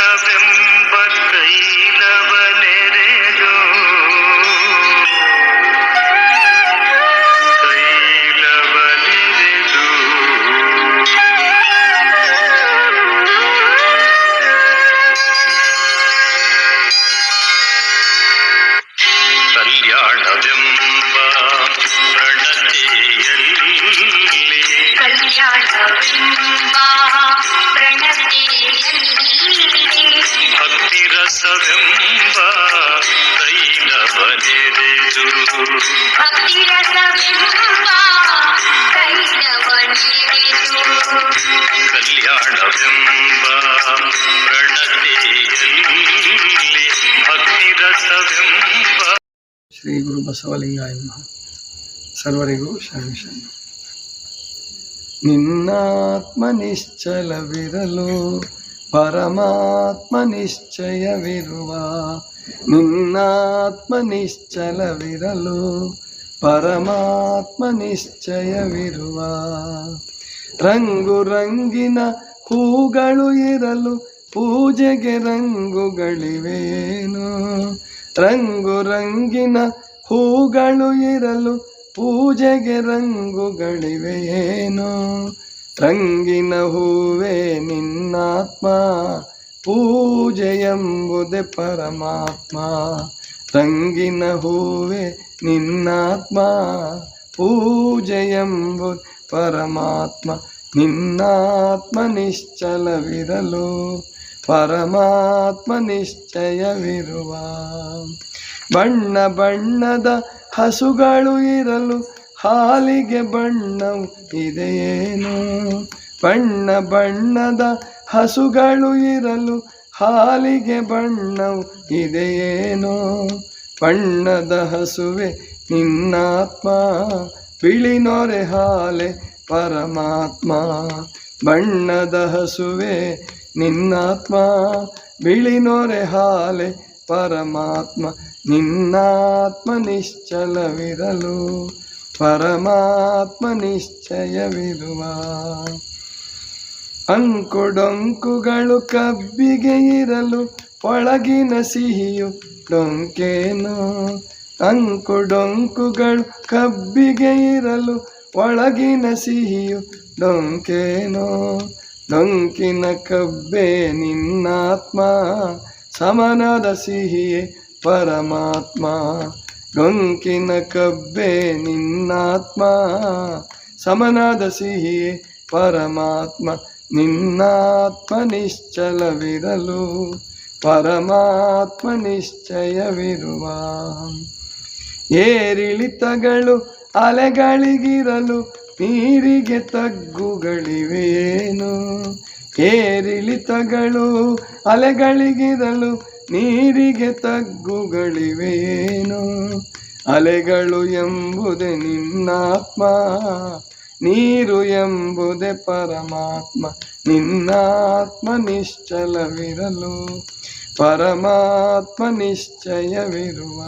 ರಸವೆಂಬ ತೈಲವ ಭಕ್ತಿ ರಸವೆಂಬ ಶ್ರೀ ಗುರು ಬಸವಲಿಂಗಾಯ ಸರ್ವರಿಗೂ ಶರಣ ಶರಣ. ನಿನ್ನಾತ್ಮ ನಿಶ್ಚಲವಿರಲು ಪರಮಾತ್ಮ ನಿಶ್ಚಯವಿರುವ ನಿನ್ನಾತ್ಮ ನಿಶ್ಚಲವಿರಲು ಪರಮಾತ್ಮ ನಿಶ್ಚಯವಿರುವ ರಂಗು ರಂಗಿನ ಹೂಗಳು ಇರಲು ಪೂಜೆಗೆ ರಂಗುಗಳಿವೇನು ರಂಗು ರಂಗಿನ ಹೂಗಳು ಇರಲು ಪೂಜೆಗೆ ರಂಗುಗಳಿವೆಯೇನು? ರಂಗಿನ ಹೂವೆ ನಿನ್ನಾತ್ಮ ಪೂಜೆ ಎಂಬುದೇ ಪರಮಾತ್ಮ. ರಂಗಿನ ಹೂವೆ ನಿನ್ನಾತ್ಮ ಪೂಜೆ ಎಂಬುದು ಪರಮಾತ್ಮ. ನಿನ್ನಾತ್ಮ ನಿಶ್ಚಲವಿರಲು, ಪರಮಾತ್ಮ ನಿಶ್ಚಯವಿರುವ. ಬಣ್ಣ ಬಣ್ಣದ ಹಸುಗಳು ಇರಲು ಹಾಲಿಗೆ ಬಣ್ಣವು ಇದೆಯೇನು? ಬಣ್ಣ ಬಣ್ಣದ ಹಸುಗಳು ಇರಲು ಹಾಲಿಗೆ ಬಣ್ಣವು ಇದೆಯೇನು? ಬಣ್ಣದ ಹಸುವೆ ನಿನ್ನಾತ್ಮ, ಬಿಳಿ ನೊರೆ ಹಾಲೆ ಪರಮಾತ್ಮ. ಬಣ್ಣದ ಹಸುವೆ ನಿನ್ನಾತ್ಮ, ಬಿಳಿ ನೊರೆ ಹಾಲೆ ಪರಮಾತ್ಮ. ನಿನ್ನಾತ್ಮ ನಿಶ್ಚಲವಿರಲು ಪರಮಾತ್ಮ ನಿಶ್ಚಯವಿರುವ ಅಂಕುಡೊಂಕುಗಳು ಕಬ್ಬಿಗೆ ಇರಲು ಒಳಗಿನ ಸಿಹಿಯು ಡೊಂಕೇನು. ಅಂಕುಡೊಂಕುಗಳು ಕಬ್ಬಿಗೆ ಇರಲು ಒಳಗಿನ ಸಿಹಿಯು ಡೊಂಕೇನೋ. ಡೊಂಕಿನ ಕಬ್ಬೆ ನಿನ್ನಾತ್ಮ, ಸಮನದ ಸಿಹಿಯೇ ಪರಮಾತ್ಮ. ಡೊಂಕಿನ ಕಬ್ಬೆ ನಿನ್ನಾತ್ಮ, ಸಮನಾದ ಸಿಹಿ ಪರಮಾತ್ಮ, ನಿನ್ನಾತ್ಮ ನಿಶ್ಚಲವಿರಲು, ಪರಮಾತ್ಮ ನಿಶ್ಚಯವಿರುವ. ಏರಿಳಿತಗಳು ಅಲೆಗಳಿಗಿರಲು, ನೀರಿಗೆ ತಗ್ಗುಗಳಿವೇನು ಏರಿಳಿತಗಳು ಅಲೆಗಳಿಗಿರಲು ನೀರಿಗೆ ತಗ್ಗುಗಳಿವೇನು? ಅಲೆಗಳು ಎಂಬುದೇ ನಿನ್ನಾತ್ಮ, ನೀರು ಎಂಬುದೇ ಪರಮಾತ್ಮ, ನಿನ್ನಾತ್ಮ ನಿಶ್ಚಲವಿರಲು, ಪರಮಾತ್ಮ ನಿಶ್ಚಯವಿರುವ.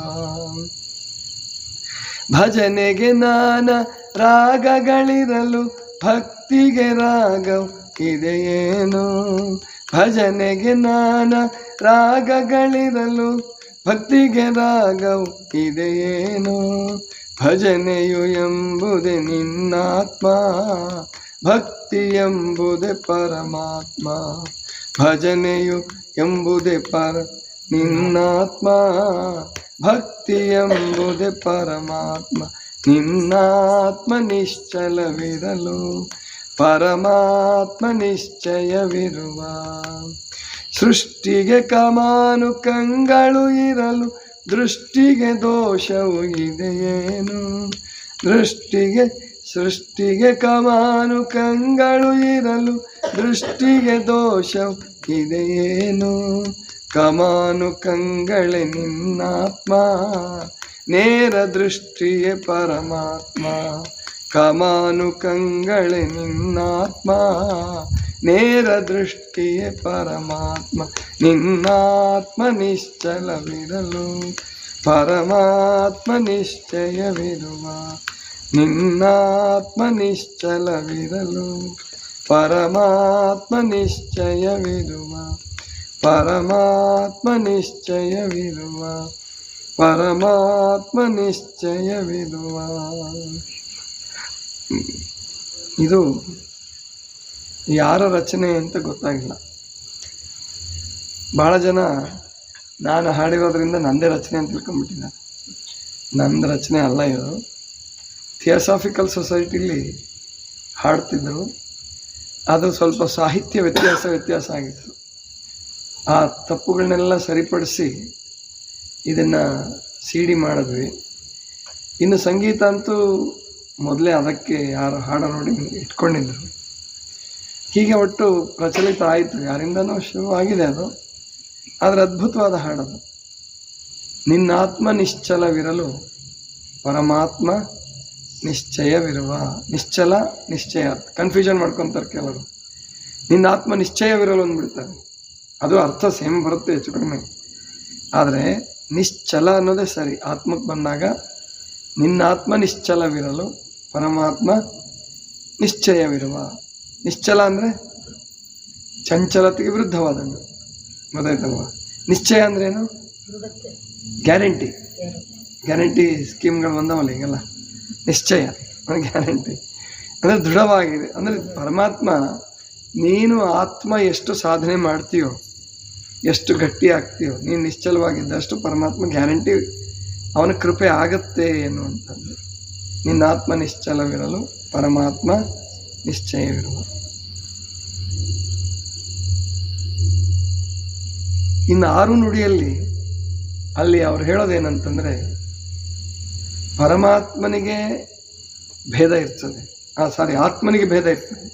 ಭಜನೆಗೆ ನಾನ ರಾಗಗಳಿರಲು, ಭಕ್ತಿಗೆ ರಾಗವು ಇದೆಯೇನು? ಭಜನೆಗೆ ನಾನ ರಾಗಗಳಿರಲು ಭಕ್ತಿಗೆ ರಾಗವು ಇದೆಯೇನು? ಭಜನೆಯು ಎಂಬುದೇ ನಿನ್ನಾತ್ಮ, ಭಕ್ತಿ ಎಂಬುದೇ ಪರಮಾತ್ಮ. ಭಜನೆಯು ಎಂಬುದೇ ಪರ ನಿನ್ನಾತ್ಮ, ಭಕ್ತಿ ಎಂಬುದೇ ಪರಮಾತ್ಮ. ನಿನ್ನಾತ್ಮ ನಿಶ್ಚಲವಿರಲು, ಪರಮಾತ್ಮ ನಿಶ್ಚಯವಿರುವ ಸೃಷ್ಟಿಗೆ ಕಮಾನು ಕಂಗಳು ಇರಲು ದೃಷ್ಟಿಗೆ ದೋಷವು ಇದೆಯೇನು? ದೃಷ್ಟಿಗೆ, ಸೃಷ್ಟಿಗೆ ಕಮಾನು ಕಂಗಳು ಇರಲು ದೃಷ್ಟಿಗೆ ದೋಷವು ಇದೆಯೇನು? ಕಮಾನು ಕಂಗಳೆ ನಿನ್ನಾತ್ಮ, ನೇರ ದೃಷ್ಟಿಯೇ ಪರಮಾತ್ಮ. ಕಮಾನು ಕಂಗಳೆ ನಿನ್ನಾತ್ಮ ನೇರ ದೃಷ್ಟಿಯೇ ಪರಮಾತ್ಮ, ನಿನ್ನಾತ್ಮ ನಿಶ್ಚಲವಿರಲು. ಪರಮಾತ್ಮ ನಿಶ್ಚಯವಿರುವ, ನಿನ್ನಾತ್ಮ ನಿಶ್ಚಲವಿರಲು. ಪರಮಾತ್ಮ ನಿಶ್ಚಯವಿರುವ ಪರಮಾತ್ಮ ನಿಶ್ಚಯವಿರುವ ಪರಮಾತ್ಮ ನಿಶ್ಚಯವಿರುವ. ಇದು ಯಾರ ರಚನೆ ಅಂತ ಗೊತ್ತಾಗಿಲ್ಲ. ಭಾಳ ಜನ ನಾನು ಹಾಡಿರೋದ್ರಿಂದ ನಂದೇ ರಚನೆ ಅಂತ ತಿಳ್ಕೊಂಬಿಟ್ಟಿದ್ದಾರೆ ನಂದು ರಚನೆ ಅಲ್ಲ ಇದು. ಥಿಯೋಸಾಫಿಕಲ್ ಸೊಸೈಟಿಲಿ ಹಾಡ್ತಿದ್ದರು ಅದು ಸ್ವಲ್ಪ ಸಾಹಿತ್ಯ ವ್ಯತ್ಯಾಸ ವ್ಯತ್ಯಾಸ ಆಗಿತ್ತು. ಆ ತಪ್ಪುಗಳನ್ನೆಲ್ಲ ಸರಿಪಡಿಸಿ ಇದನ್ನು ಸಿ ಡಿ ಮಾಡಿದ್ವಿ. ಇನ್ನು ಸಂಗೀತ ಅಂತೂ ಮೊದಲೇ ಅದಕ್ಕೆ ಯಾರು ಹಾಡೋ ನೋಡಿ ಇಟ್ಕೊಂಡಿದ್ರು. ಹೀಗೆ ಒಟ್ಟು ಪ್ರಚಲಿತ ಆಯಿತು. ಯಾರಿಂದನೂ ಶುರುವಾಗಿದೆ ಅದು. ಆದರೆ ಅದ್ಭುತವಾದ ಹಾಡದು. ನಿನ್ನಾತ್ಮ ನಿಶ್ಚಲವಿರಲು ಪರಮಾತ್ಮ ನಿಶ್ಚಯವಿರುವ, ನಿಶ್ಚಲ ನಿಶ್ಚಯ. ಕನ್ಫ್ಯೂಷನ್ ಮಾಡ್ಕೊತಾರೆ ಕೆಲವರು. ನಿನ್ನ ಆತ್ಮ ನಿಶ್ಚಯವಿರಲು ಅಂದ್ಬಿಡ್ತಾರೆ. ಅದು ಅರ್ಥ ಸೇಮ್ ಬರುತ್ತೆ ಹೆಚ್ಚು ಕಡಿಮೆ. ಆದರೆ ನಿಶ್ಚಲ ಅನ್ನೋದೇ ಸರಿ. ಆತ್ಮಕ್ಕೆ ಬಂದಾಗ ನಿನ್ನ ಆತ್ಮ ನಿಶ್ಚಲವಿರಲು ಪರಮಾತ್ಮ ನಿಶ್ಚಯವಿರುವ ನಿಶ್ಚಲ ಅಂದರೆ ಚಂಚಲತೆಗೆ ವಿರುದ್ಧವಾದದ್ದು. ಗೊತ್ತಾಯ್ತಲ್ವ ನಿಶ್ಚಯ ಅಂದ್ರೇನು ಗ್ಯಾರಂಟಿ. ಗ್ಯಾರಂಟಿ ಸ್ಕೀಮ್ಗಳು ಬಂದವಲ್ಲ ಈಗಲ್ಲ. ನಿಶ್ಚಯ ಗ್ಯಾರಂಟಿ. ಅಂದರೆ ದೃಢವಾಗಿದೆ. ಅಂದರೆ ಪರಮಾತ್ಮ, ನೀನು ಆತ್ಮ ಎಷ್ಟು ಸಾಧನೆ ಮಾಡ್ತೀಯೋ, ಎಷ್ಟು ಗಟ್ಟಿ ಆಗ್ತೀಯೋ, ನೀನು ನಿಶ್ಚಲವಾಗಿದ್ದಷ್ಟು ಪರಮಾತ್ಮ ಗ್ಯಾರಂಟಿ ಅವನ ಕೃಪೆ ಆಗತ್ತೆ ಎನ್ನುವಂಥದ್ದು. ನಿನ್ನ ಆತ್ಮ ನಿಶ್ಚಲವಿರಲು ಪರಮಾತ್ಮ ನಿಶ್ಚಯವಿರುವ ಇನ್ನು ಆರು ನುಡಿಯಲ್ಲಿ ಅಲ್ಲಿ ಅವ್ರು ಹೇಳೋದೇನಂತಂದರೆ ಪರಮಾತ್ಮನಿಗೆ ಭೇದ ಇರ್ತದೆ. ಆ ಸಾರಿ ಆತ್ಮನಿಗೆ ಭೇದ ಇರ್ತದೆ.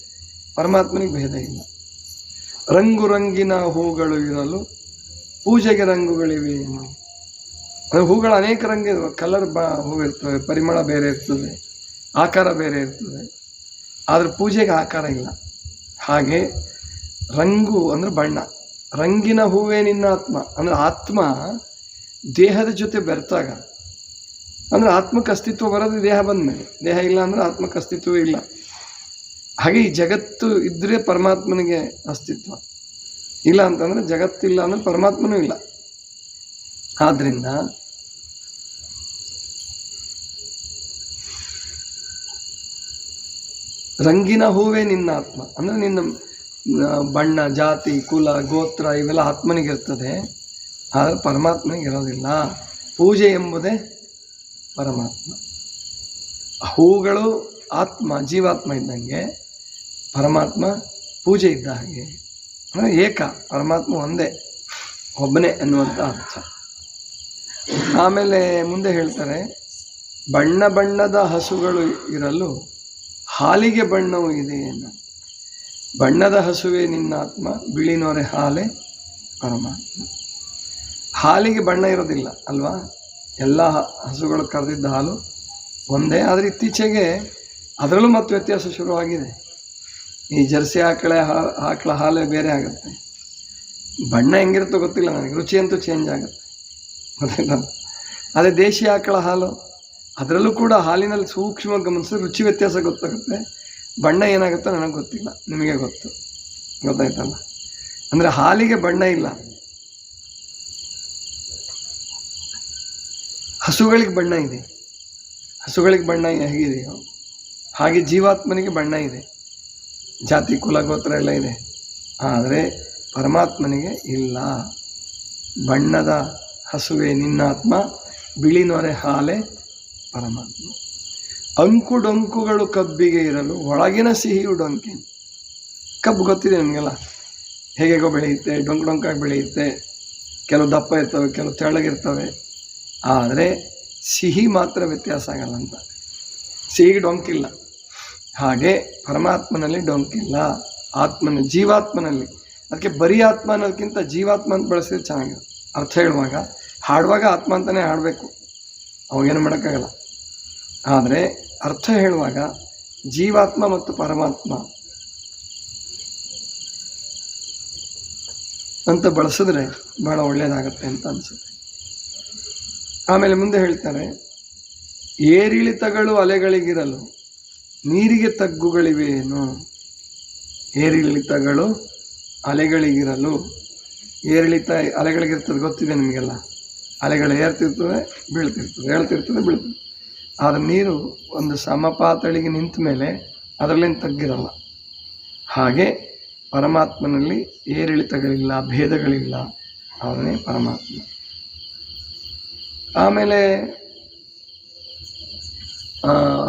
ಪರಮಾತ್ಮನಿಗೆ ಭೇದ ಇಲ್ಲ. ರಂಗು ರಂಗಿನ ಹೂಗಳು ಇರಲು ಪೂಜೆಗೆ ರಂಗುಗಳಿವೆ ಅಂದರೆ ಹೂಗಳು ಅನೇಕ ರಂಗ ಕಲರ್ ಬ, ಹೂವಿರ್ತವೆ, ಪರಿಮಳ ಬೇರೆ ಇರ್ತದೆ, ಆಕಾರ ಬೇರೆ ಇರ್ತದೆ. ಆದರೆ ಪೂಜೆಗೆ ಆಕಾರ ಇಲ್ಲ. ಹಾಗೆ ರಂಗು ಅಂದರೆ ಬಣ್ಣ. ರಂಗಿನ ಹೂವೇ ನಿನ್ನ ಆತ್ಮ. ಅಂದರೆ ಆತ್ಮ ದೇಹದ ಜೊತೆ ಬೆರೆತಾಗ. ಅಂದರೆ ಆತ್ಮಕ್ಕೆ ಅಸ್ತಿತ್ವ ಬರೋದು ದೇಹ ಬಂದ ಮೇಲೆ. ದೇಹ ಇಲ್ಲ ಅಂದರೆ ಆತ್ಮಕ್ಕೆ ಅಸ್ತಿತ್ವವೇ ಇಲ್ಲ. ಹಾಗೆ ಈ ಜಗತ್ತು ಇದ್ದರೆ ಪರಮಾತ್ಮನಿಗೆ ಅಸ್ತಿತ್ವ. ಇಲ್ಲ ಅಂತಂದರೆ ಜಗತ್ತಿಲ್ಲ ಅಂದರೆ ಪರಮಾತ್ಮನೂ ಇಲ್ಲ. ಆದ್ದರಿಂದ ರಂಗಿನ ಹೂವೇ ನಿನ್ನ ಆತ್ಮ. ಅಂದರೆ ನಿನ್ನ ಬಣ್ಣ, ಜಾತಿ, ಕುಲ, ಗೋತ್ರ ಇವೆಲ್ಲ ಆತ್ಮನಿಗಿರ್ತದೆ. ಆದರೆ ಪರಮಾತ್ಮನಿಗೆ ಇರೋದಿಲ್ಲ. ಪೂಜೆ ಎಂಬುದೇ ಪರಮಾತ್ಮ. ಹೂಗಳು ಆತ್ಮ, ಜೀವಾತ್ಮ ಇದ್ದಂಗೆ ಪರಮಾತ್ಮ ಪೂಜೆ ಇದ್ದ ಹಾಗೆ. ಅಂದರೆ ಏಕ, ಪರಮಾತ್ಮ ಒಂದೇ, ಒಬ್ಬನೇ ಅನ್ನುವಂಥ ಅರ್ಥ. ಆಮೇಲೆ ಮುಂದೆ ಹೇಳ್ತಾರೆ, ಬಣ್ಣ ಬಣ್ಣದ ಹಸುಗಳು ಇರಲು ಹಾಲಿಗೆ ಬಣ್ಣವೂ ಇದೆ ಎನ್ನು. ಬಣ್ಣದ ಹಸುವೆ ನಿನ್ನ ಆತ್ಮ, ಬಿಳಿನೋರೆ ಹಾಲೆ ಪರಮಾತ್ಮ. ಹಾಲಿಗೆ ಬಣ್ಣ ಇರೋದಿಲ್ಲ, ಅಲ್ವಾ? ಎಲ್ಲ ಹಸುಗಳು ಕರೆದಿದ್ದ ಹಾಲು ಒಂದೇ, ಆದರೆ ಇತ್ತೀಚೆಗೆ ಅದರಲ್ಲೂ ಮತ್ತು ವ್ಯತ್ಯಾಸ ಶುರುವಾಗಿದೆ. ಈ ಜರ್ಸಿ ಆಕಳೆ ಆಕಳ ಹಾಲೇ ಬೇರೆ ಆಗುತ್ತೆ. ಬಣ್ಣ ಹೆಂಗಿರುತ್ತೋ ಗೊತ್ತಿಲ್ಲ ನನಗೆ ರುಚಿ ಅಂತೂ ಚೇಂಜ್ ಆಗುತ್ತೆ. ಗೊತ್ತಿಲ್ಲ. ಅದೇ ದೇಶಿ ಆಕಳ ಹಾಲು. ಅದರಲ್ಲೂ ಕೂಡ ಹಾಲಿನಲ್ಲಿ ಸೂಕ್ಷ್ಮ ಗಮನಿಸಿದ್ರೆ ರುಚಿ ವ್ಯತ್ಯಾಸ ಗೊತ್ತಾಗುತ್ತೆ. ಬಣ್ಣ ಏನಾಗುತ್ತೋ ನನಗೆ ಗೊತ್ತಿಲ್ಲ. ನಿಮಗೆ ಗೊತ್ತು. ಗೊತ್ತಾಯ್ತಲ್ಲ? ಅಂದರೆ ಹಾಲಿಗೆ ಬಣ್ಣ ಇಲ್ಲ. ಹಸುಗಳಿಗೆ ಬಣ್ಣ ಇದೆ. ಹಸುಗಳಿಗೆ ಬಣ್ಣ ಹೇಗಿದೆಯೋ? ಹಾಗೆ ಜೀವಾತ್ಮನಿಗೆ ಬಣ್ಣ ಇದೆ. ಜಾತಿ, ಕುಲ, ಗೋತ್ರ ಎಲ್ಲ ಇದೆ. ಆದರೆ ಪರಮಾತ್ಮನಿಗೆ ಇಲ್ಲ. ಬಣ್ಣದ ಹಸುವೆ ನಿನ್ನಾತ್ಮ ಬಿಳಿ ನೊರೆ ಹಾಲೆ ಪರಮಾತ್ಮ. ಅಂಕು ಡೊಂಕುಗಳು ಕಬ್ಬಿಗೆ ಇರಲು ಒಳಗಿನ ಸಿಹಿಯು ಡೊಂಕಿ. ಕಬ್ಬು ಗೊತ್ತಿದೆ ನನಗೆಲ್ಲ ಹೇಗೆಗೋ ಬೆಳೆಯುತ್ತೆ? ಡೊಂಕು ಡೊಂಕಾಗಿ ಬೆಳೆಯುತ್ತೆ. ಕೆಲವು ದಪ್ಪ ಇರ್ತವೆ, ಕೆಲವು ತೆಳ್ಳಗಿರ್ತವೆ. ಆದರೆ ಸಿಹಿ ಮಾತ್ರ ವ್ಯತ್ಯಾಸ ಆಗಲ್ಲ ಅಂತ. ಸಿಹಿ ಡೊಂಕಿಲ್ಲ. ಹಾಗೆ ಪರಮಾತ್ಮನಲ್ಲಿ ಡೊಂಕಿಲ್ಲ. ಆತ್ಮನ, ಜೀವಾತ್ಮನಲ್ಲಿ. ಅದಕ್ಕೆ ಬರೀ ಆತ್ಮ ಅನ್ನೋದಕ್ಕಿಂತ ಜೀವಾತ್ಮ ಅಂತ ಬಳಸಿದ್ರೆ ಚೆನ್ನಾಗಿದೆ ಅರ್ಥ ಹೇಳುವಾಗ ಹಾಡುವಾಗ ಆತ್ಮ ಅಂತಲೇ ಹಾಡಬೇಕು. ಅವಾಗೇನು ಮಾಡೋಕ್ಕಾಗಲ್ಲ. ಆದರೆ ಅರ್ಥ ಹೇಳುವಾಗ ಜೀವಾತ್ಮ ಮತ್ತು ಪರಮಾತ್ಮ ಅಂತ ಬಳಸಿದ್ರೆ ಭಾಳ ಒಳ್ಳೆಯದಾಗತ್ತೆ ಅಂತ ಅನಿಸುತ್ತೆ. ಆಮೇಲೆ ಮುಂದೆ ಹೇಳ್ತಾರೆ, ಏರಿಳಿತಗಳು ಅಲೆಗಳಿಗಿರಲು ನೀರಿಗೆ ತಗ್ಗುಗಳಿವೆಯೇನು? ಏರಿಳಿತಗಳು ಅಲೆಗಳಿಗಿರಲು ಏರಿಳಿತ ಅಲೆಗಳಿಗಿರ್ತದೆ ಗೊತ್ತಿದೆ ನಿಮಗೆಲ್ಲ? ಅಲೆಗಳು ಏರ್ತಿರ್ತದೆ ಬೀಳ್ತಿರ್ತದೆ ಏಳ್ತಿರ್ತದೆ ಬೀಳ್ತದೆ ಆದರೆ ನೀರು ಒಂದು ಸಮಪಾತಳಿಗೆ ನಿಂತ ಮೇಲೆ ಅದರಲ್ಲೇನು ತಗ್ಗಿರಲ್ಲ. ಹಾಗೆ ಪರಮಾತ್ಮನಲ್ಲಿ ಏರಿಳಿತಗಳಿಲ್ಲ, ಭೇದಗಳಿಲ್ಲ. ಅವನೇ ಪರಮಾತ್ಮ. ಆಮೇಲೆ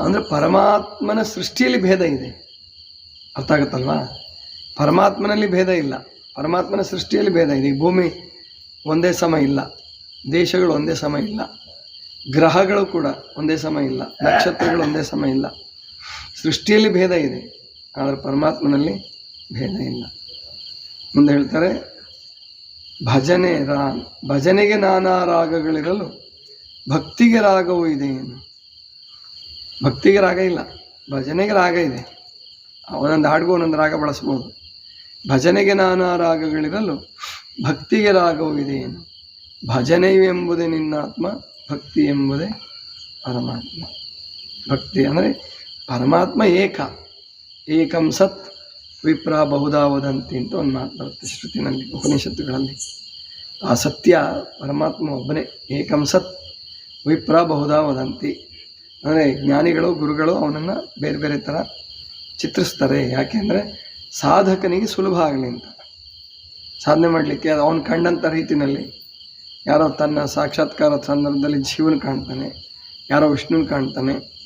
ಅಂದರೆ ಪರಮಾತ್ಮನ ಸೃಷ್ಟಿಯಲ್ಲಿ ಭೇದ ಇದೆ. ಅರ್ಥ ಆಗುತ್ತಲ್ವಾ? ಪರಮಾತ್ಮನಲ್ಲಿ ಭೇದ ಇಲ್ಲ. ಪರಮಾತ್ಮನ ಸೃಷ್ಟಿಯಲ್ಲಿ ಭೇದ ಇದೆ. ಭೂಮಿ ಒಂದೇ ಸಮ ಇಲ್ಲ. ದೇಶಗಳು ಒಂದೇ ಸಮ ಇಲ್ಲ. ಗ್ರಹಗಳು ಕೂಡ ಒಂದೇ ಸಮ ಇಲ್ಲ. ನಕ್ಷತ್ರಗಳು ಒಂದೇ ಸಮ ಇಲ್ಲ. ಸೃಷ್ಟಿಯಲ್ಲಿ ಭೇದ ಇದೆ. ಆದರೆ ಪರಮಾತ್ಮನಲ್ಲಿ ಭೇದ ಇಲ್ಲ. ಮುಂದೆ ಹೇಳ್ತಾರೆ, ಭಜನೆ ರಾ, ಭಜನೆಗೆ ನಾನಾ ರಾಗಗಳಿರಲು ಭಕ್ತಿಗೆ ರಾಗವೂ ಇದೆ ಏನು? ಭಕ್ತಿಗೆ ರಾಗ ಇಲ್ಲ. ಭಜನೆಗೆ ರಾಗ ಇದೆ. ಒಂದೊಂದು ಹಾಡ್ಗೂ ಒಂದೊಂದು ರಾಗ ಬಳಸ್ಬೋದು. ಭಜನೆಗೆ ನಾನಾ ರಾಗಗಳಿರಲು ಭಕ್ತಿಗೆ ರಾಗವೂ ಇದೆ ಏನು? ಭಜನೆಯು ಎಂಬುದೇ ನಿನ್ನಾತ್ಮ ಭಕ್ತಿ ಎಂಬುದೇ ಪರಮಾತ್ಮ. ಭಕ್ತಿ ಅಂದರೆ ಪರಮಾತ್ಮ ಏಕ. ಏಕಂ ಸತ್ ವಿಪ್ರ ಬಹುದಾ ವದಂತಿ ಅಂತ ಒಂದು ಮಾತು ಬರುತ್ತೆ ಶ್ರುತಿನಲ್ಲಿ, ಉಪನಿಷತ್ತುಗಳಲ್ಲಿ. ಆ ಸತ್ಯ ಪರಮಾತ್ಮ ಒಬ್ಬನೇ. ಏಕಂ ಸತ್ ವಿಪ್ರ ಬಹುದಾ ವದಂತಿ. ಅಂದರೆ ಜ್ಞಾನಿಗಳು ಗುರುಗಳು ಅವನನ್ನು ಬೇರೆ ಬೇರೆ ಥರ ಚಿತ್ರಿಸ್ತಾರೆ. ಯಾಕೆಂದರೆ ಸಾಧಕನಿಗೆ ಸುಲಭ ಆಗಲಿ ಅಂತ. ಸಾಧನೆ ಮಾಡಲಿಕ್ಕೆ ಅದು ಅವನು ಕಂಡಂಥ ರೀತಿಯಲ್ಲಿ ಯಾರೋ ತನ್ನ ಸಾಕ್ಷಾತ್ಕಾರದ ಸಂದರ್ಭದಲ್ಲಿ ಜೀವನ ಕಾಣ್ತಾನೆ, ಯಾರೋ ವಿಷ್ಣುನ ಕಾಣ್ತಾನೆ,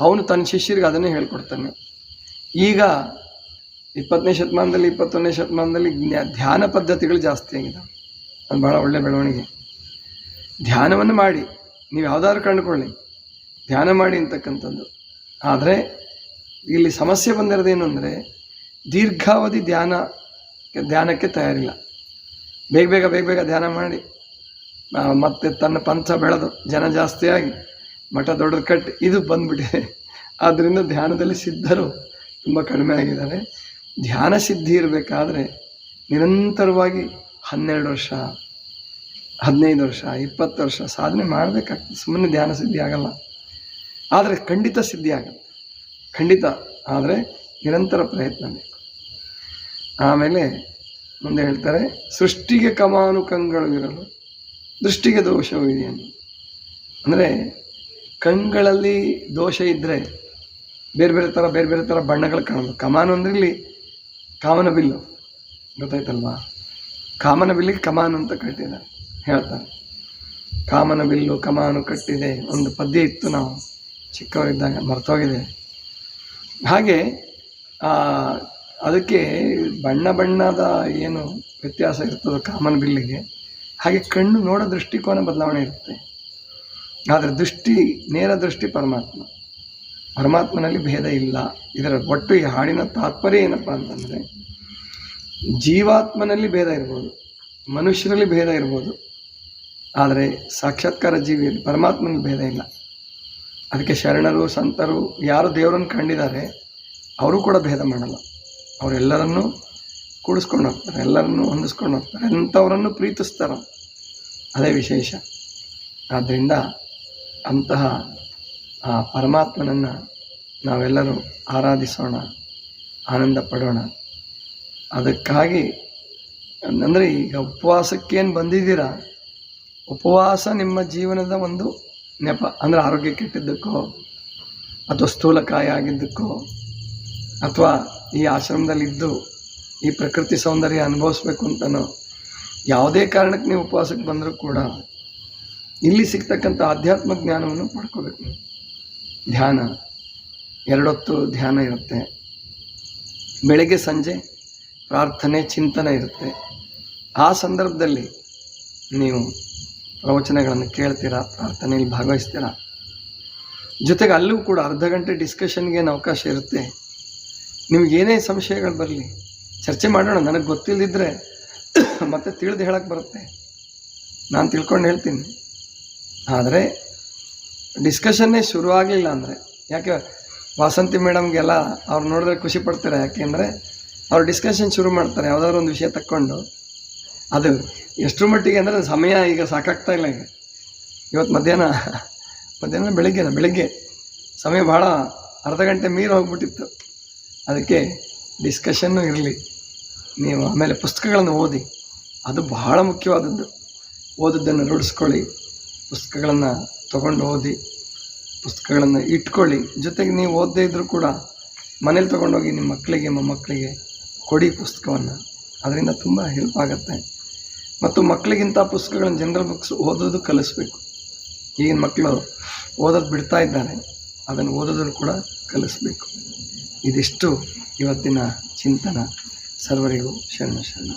ಅವನು ತನ್ನ ಶಿಷ್ಯರಿಗೆ ಅದನ್ನೇ ಹೇಳ್ಕೊಡ್ತಾನೆ. ಈಗ ಇಪ್ಪತ್ತನೇ ಶತಮಾನದಲ್ಲಿ, ಇಪ್ಪತ್ತೊಂದನೇ ಶತಮಾನದಲ್ಲಿ ಧ್ಯಾನ ಪದ್ಧತಿಗಳು ಜಾಸ್ತಿ ಆಗಿದೆ ಅದು ಭಾಳ ಒಳ್ಳೆಯ ಬೆಳವಣಿಗೆ. ಧ್ಯಾನವನ್ನು ಮಾಡಿ, ನೀವು ಯಾವುದಾದ್ರು ಕಂಡುಕೊಳ್ಳಿ. ಧ್ಯಾನ ಮಾಡಿ ಅಂತಕ್ಕಂಥದ್ದು. ಆದರೆ, ಇಲ್ಲಿ ಸಮಸ್ಯೆ ಬಂದಿರೋದೇನು ಅಂದರೆ, ದೀರ್ಘಾವಧಿ ಧ್ಯಾನ, ಧ್ಯಾನಕ್ಕೆ ತಯಾರಿಲ್ಲ. ಬೇಗ ಬೇಗ ಬೇಗ ಬೇಗ ಧ್ಯಾನ ಮಾಡಿ. ಮತ್ತೆ ತನ್ನ ಪಂಥ ಬೆಳೆದು ಜನ ಜಾಸ್ತಿಯಾಗಿ ಮಠ ದೊಡ್ಡದು ಕಟ್ಟಿ ಇದು ಬಂದ್ಬಿಟ್ಟಿದೆ. ಆದ್ದರಿಂದ ಧ್ಯಾನದಲ್ಲಿ ಸಿದ್ಧರು ತುಂಬ ಕಡಿಮೆ ಆಗಿದ್ದಾರೆ. ಧ್ಯಾನ ಸಿದ್ಧಿ ಇರಬೇಕಾದ್ರೆ ನಿರಂತರವಾಗಿ ಹನ್ನೆರಡು ವರ್ಷ, ಹದಿನೈದು ವರ್ಷ, ಇಪ್ಪತ್ತು ವರ್ಷ ಸಾಧನೆ ಮಾಡಬೇಕಾಗ್ತದೆ. ಸುಮ್ಮನೆ ಧ್ಯಾನ ಸಿದ್ಧಿ ಆಗಲ್ಲ. ಆದರೆ ಖಂಡಿತ ಸಿದ್ಧಿ ಆಗುತ್ತೆ. ಖಂಡಿತ. ಆದರೆ ನಿರಂತರ ಪ್ರಯತ್ನ ಬೇಕು. ಆಮೇಲೆ ಮುಂದೆ ಹೇಳ್ತಾರೆ, ಸೃಷ್ಟಿಗೆ ಕಮಾನುಕಂಗಳು ಇರಲು ದೃಷ್ಟಿಗೆ ದೋಷವಿದೆ ಅಂದರೆ ಕಣ್ಗಳಲ್ಲಿ ದೋಷ ಇದ್ದರೆ ಬೇರೆ ಬೇರೆ ಥರ ಬೇರೆ ಬೇರೆ ಥರ ಬಣ್ಣಗಳು ಕಾಣೋದು ಕಮಾನು ಅಂದರೆ ಇಲ್ಲಿ ಕಾಮನ ಬಿಲ್ಲು. ಗೊತ್ತಾಯ್ತಲ್ವಾ? ಕಾಮನ ಬಿಲ್ಲಿಗೆ ಕಮಾನು ಅಂತ ಕಟ್ಟಿದ್ದಾರೆ. ಹೇಳ್ತಾರೆ. ಕಾಮನ ಬಿಲ್ಲು, ಕಮಾನು ಕಟ್ಟಿದೆ ಒಂದು ಪದ್ಯ ಇತ್ತು ನಾವು ಚಿಕ್ಕವರಿದ್ದಾಗ, ಮರ್ತೋಗಿದೆ. ಹಾಗೆ ಅದಕ್ಕೆ ಬಣ್ಣ ಬಣ್ಣದ ಏನು ವ್ಯತ್ಯಾಸ ಇರ್ತದೋ ಕಾಮನ ಬಿಲ್ಲಿಗೆ ಹಾಗೆ ಕಣ್ಣು ನೋಡೋ ದೃಷ್ಟಿಕೋನ ಬದಲಾವಣೆ ಇರುತ್ತೆ. ಆದರೆ ದೃಷ್ಟಿ, ನೇರ ದೃಷ್ಟಿ ಪರಮಾತ್ಮ. ಪರಮಾತ್ಮನಲ್ಲಿ ಭೇದ ಇಲ್ಲ. ಇದರ ಒಟ್ಟು ಈ ಹಾಡಿನ ತಾತ್ಪರ್ಯ ಏನಪ್ಪ ಅಂತಂದರೆ, ಜೀವಾತ್ಮನಲ್ಲಿ ಭೇದ ಇರ್ಬೋದು, ಮನುಷ್ಯರಲ್ಲಿ ಭೇದ ಇರ್ಬೋದು, ಆದರೆ ಸಾಕ್ಷಾತ್ಕಾರ ಜೀವಿಯಲ್ಲಿ ಪರಮಾತ್ಮನಲ್ಲಿ ಭೇದ ಇಲ್ಲ. ಅದಕ್ಕೆ ಶರಣರು, ಸಂತರು, ಯಾರು ದೇವರನ್ನು ಕಂಡಿದ್ದಾರೆ, ಅವರು ಕೂಡ ಭೇದ ಮಾಡಲ್ಲ. ಅವರೆಲ್ಲರನ್ನೂ ಕೂಡಿಸ್ಕೊಂಡು ಹೋಗ್ತಾರೆ, ಎಲ್ಲರನ್ನು ಹೊಂದಿಸ್ಕೊಂಡು ಹೋಗ್ತಾರೆ, ಅಂಥವರನ್ನು ಪ್ರೀತಿಸ್ತಾರೆ. ಅದೇ ವಿಶೇಷ. ಆದ್ದರಿಂದ ಅಂತಹ, ಆ, ಪರಮಾತ್ಮನನ್ನು ನಾವೆಲ್ಲರೂ ಆರಾಧಿಸೋಣ ಆನಂದ ಪಡೋಣ ಅದಕ್ಕಾಗಿ, ಅಂದರೆ ಈಗ ಉಪವಾಸಕ್ಕೇನು ಬಂದಿದ್ದೀರಾ? ಉಪವಾಸ ನಿಮ್ಮ ಜೀವನದ ಒಂದು ನೆಪ, ಅಂದರೆ ಆರೋಗ್ಯ ಕೆಟ್ಟಿದ್ದಕ್ಕೋ, ಅಥವಾ ಸ್ಥೂಲಕಾಯಿ ಆಗಿದ್ದಕ್ಕೋ, ಅಥವಾ ಈ ಆಶ್ರಮದಲ್ಲಿದ್ದು ಈ ಪ್ರಕೃತಿ ಸೌಂದರ್ಯ ಅನುಭವಿಸ್ಬೇಕು ಅಂತನೋ ಯಾವುದೇ ಕಾರಣಕ್ಕೆ ನೀವು ಉಪವಾಸಕ್ಕೆ ಬಂದರೂ ಕೂಡ ಇಲ್ಲಿ ಸಿಗ್ತಕ್ಕಂಥ ಆಧ್ಯಾತ್ಮ ಜ್ಞಾನವನ್ನು ಪಡ್ಕೋಬೇಕು. ಧ್ಯಾನ, ಎರಡೊತ್ತು ಧ್ಯಾನ ಇರುತ್ತೆ. ಬೆಳಗ್ಗೆ, ಸಂಜೆ ಪ್ರಾರ್ಥನೆ, ಚಿಂತನೆ ಇರುತ್ತೆ. ಆ ಸಂದರ್ಭದಲ್ಲಿ ನೀವು ಪ್ರವಚನಗಳನ್ನು ಕೇಳ್ತೀರಾ, ಪ್ರಾರ್ಥನೆಯಲ್ಲಿ ಭಾಗವಹಿಸ್ತೀರಾ? ಜೊತೆಗೆ ಅಲ್ಲೂ ಕೂಡ ಅರ್ಧ ಗಂಟೆ ಡಿಸ್ಕಷನ್ಗೆ ಏನು ಅವಕಾಶ ಇರುತ್ತೆ? ನಿಮಗೇನೇ ಸಂಶಯಗಳು ಬರಲಿ ಚರ್ಚೆ ಮಾಡೋಣ, ನನಗೆ ಗೊತ್ತಿಲ್ಲದಿದ್ದರೆ ಮತ್ತೆ ತಿಳಿದು ಹೇಳಕ್ಕೆ ಬರುತ್ತೆ. ನಾನು ತಿಳ್ಕೊಂಡು ಹೇಳ್ತೀನಿ. ಆದರೆ ಡಿಸ್ಕಷನ್ನೇ ಶುರು ಆಗಲಿಲ್ಲ ಅಂದರೆ, ಯಾಕೆ ವಾಸಂತಿ ಮೇಡಮ್ಗೆಲ್ಲ ಅವ್ರು ನೋಡಿದ್ರೆ ಖುಷಿ ಪಡ್ತಾರೆ ಯಾಕೆಂದರೆ ಅವ್ರು ಡಿಸ್ಕಷನ್ ಶುರು ಮಾಡ್ತಾರೆ, ಯಾವುದಾದ್ರು ಒಂದು ವಿಷಯ ತಕ್ಕೊಂಡು. ಅದು ಎಷ್ಟರ ಮಟ್ಟಿಗೆ ಅಂದರೆ ಸಮಯ ಈಗ ಸಾಕಾಗ್ತಾ ಇಲ್ಲ ಈಗ. ಇವತ್ತು ಮಧ್ಯಾಹ್ನ ಮಧ್ಯಾಹ್ನ ಬೆಳಿಗ್ಗೆ ಬೆಳಿಗ್ಗೆ. ಸಮಯ ಭಾಳ ಅರ್ಧ ಗಂಟೆ ಮೀರು ಹೋಗ್ಬಿಟ್ಟಿತ್ತು. ಅದಕ್ಕೆ ಡಿಸ್ಕಷನ್ನು ಇರಲಿ. ನೀವು ಆಮೇಲೆ ಪುಸ್ತಕಗಳನ್ನು ಓದಿ. ಅದು ಬಹಳ ಮುಖ್ಯವಾದದ್ದು. ಓದದ್ದನ್ನು ರೂಢಿಸ್ಕೊಳ್ಳಿ. ಪುಸ್ತಕಗಳನ್ನು ತಗೊಂಡು ಓದಿ. ಪುಸ್ತಕಗಳನ್ನು ಇಟ್ಕೊಳ್ಳಿ. ಜೊತೆಗೆ ನೀವು ಓದದೇ ಇದ್ದರೂ ಕೂಡ ಮನೇಲಿ ತೊಗೊಂಡೋಗಿ ನಿಮ್ಮ ಮಕ್ಕಳಿಗೆ, ಮೊಮ್ಮಕ್ಕಳಿಗೆ ಕೊಡಿ ಪುಸ್ತಕವನ್ನು. ಅದರಿಂದ ತುಂಬ ಹೆಲ್ಪ್ ಆಗುತ್ತೆ. ಮತ್ತು ಮಕ್ಕಳಿಗಿಂತ ಪುಸ್ತಕಗಳನ್ನು ಜನರಲ್ ಬುಕ್ಸ್ ಓದೋದು ಕಲಿಸ್ಬೇಕು. ಈಗಿನ ಮಕ್ಕಳು ಓದೋದು ಬಿಡ್ತಾ ಇದ್ದಾರೆ. ಅದನ್ನು ಓದೋದನ್ನು ಕೂಡ ಕಲಿಸ್ಬೇಕು. ಇದಿಷ್ಟು ಇವತ್ತಿನ ಚಿಂತನ. ಸರ್ವರಿಗೂ ಶರಣ ಶರಣ